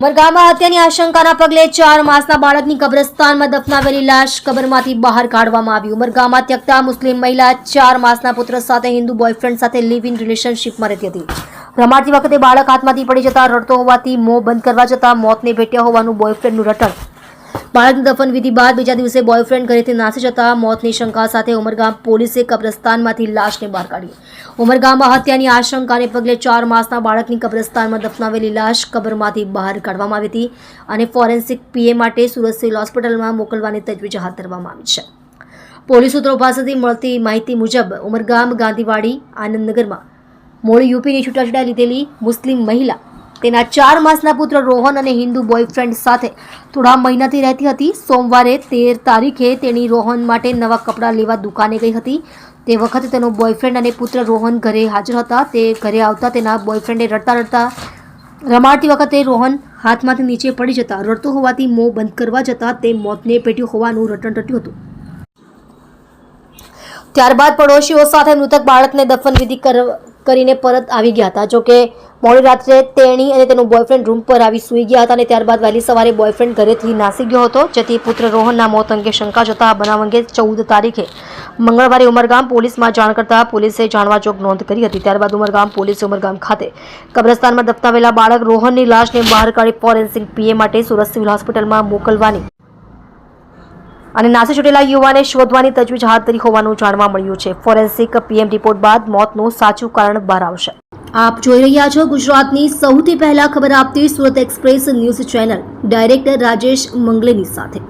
ઉમરગામમાં હત્યાની આશંકાના પગલે ચાર માસના બાળકની કબ્રસ્તાનમાં દફનાવેલી લાશ કબરમાંથી બહાર કાઢવામાં આવી. ઉમરગામમાં ત્યક્તા મુસ્લિમ મહિલા ચાર માસના પુત્ર સાથે હિન્દુ બોયફ્રેન્ડ સાથે લિવ ઇન રિલેશનશીપમાં રહેતી હતી. રમાડતી વખતે બાળક હાથમાંથી પડી જતા રડતો હોવાથી મોં બંધ કરવા જતા મોતને ભેટ્યા હોવાનું બોયફ્રેન્ડનું રટણ બાળકની દફન વિધિ બાદ બીજા દિવસે બોયફ્રેન્ડ ઘરેથી નાસી જતા મોતની શંકા સાથે ઉમરગામ પોલીસે કબ્રસ્તાનમાંથી લાશને બહાર કાઢી. ઉમરગામમાં હત્યાની આશંકાને પગલે ચાર માસના બાળકની કબ્રસ્તાનમાં દફનાવેલી લાશ કબરમાંથી બહાર કાઢવામાં આવી હતી અને ફોરેન્સિક પીએ માટે સુરત સિવિલ હોસ્પિટલમાં મોકલવાની તજવીજ હાથ ધરવામાં આવી છે. પોલીસ સૂત્રો પાસેથી મળતી માહિતી મુજબ ઉમરગામ ગાંધીવાડી આનંદનગરમાં મૂળ યુપીની છૂટાછૂટા લીધેલી મુસ્લિમ મહિલા તેના ચાર માસના પુત્ર રોહન અને હિન્દુ બોયફ્રેન્ડ સાથે થોડા મહિનાથી રહેતી હતી. સોમવારે તેર તારીખે તેણી રોહન માટે નવા કપડાં લેવા દુકાને ગઈ હતી. તે વખતે તેનો બોયફ્રેન્ડ અને પુત્ર રોહન ઘરે હાજર હતા. તે ઘરે આવતા તેના બોયફ્રેન્ડે રડતા રડતા રમાડતી વખતે રોહન હાથમાંથી નીચે પડી જતા, રડતો હોવાથી મોં બંધ કરવા જતાં તે મોતને પેટ્યું હોવાનું રટણ રટ્યું હતું. ત્યારબાદ પડોશીઓ સાથે મૃતક બાળકને દફન વિધિ કર- કરીને પરત આવી ગયા હતા. જોકે મોડી રાત્રે તેણી અને તેનો બોયફ્રેન્ડ રૂમ પર આવી સૂઈ ગયા હતા અને ત્યારબાદ વહેલી સવારે બોયફ્રેન્ડ ઘરેથી નાસી ગયો હતો. જેથી પુત્ર રોહનના મોત અંગે શંકા જતા બનાવ અંગે ચૌદ તારીખે મંગળવારે ઉમરગામ પોલીસમાં જાણ કરતા પોલીસે જાણવા જોગ નોંધ કરી હતી. ત્યારબાદ ઉમરગામ પોલીસે ઉમરગામ ખાતે કબ્રસ્તાનમાં દફનાવેલા બાળક રોહનની લાશને બહાર કાઢી ફોરેન્સિક પીએ માટે સુરત સિવિલ હોસ્પિટલમાં મોકલવાની અને નાસી છૂટેલા યુવાને શોધવાની તજવીજ હાથ ધરી હોવાનું જાણવા મળ્યું છે. ફોરેન્સિક પીએમ રિપોર્ટ બાદ મોતનું સાચું કારણ બહાર આવશે. આપ જોઈ રહ્યા છો ગુજરાતની સૌથી પહેલા ખબર આપતી Surat express news channel. Director Rajesh મંગલેની સાથે.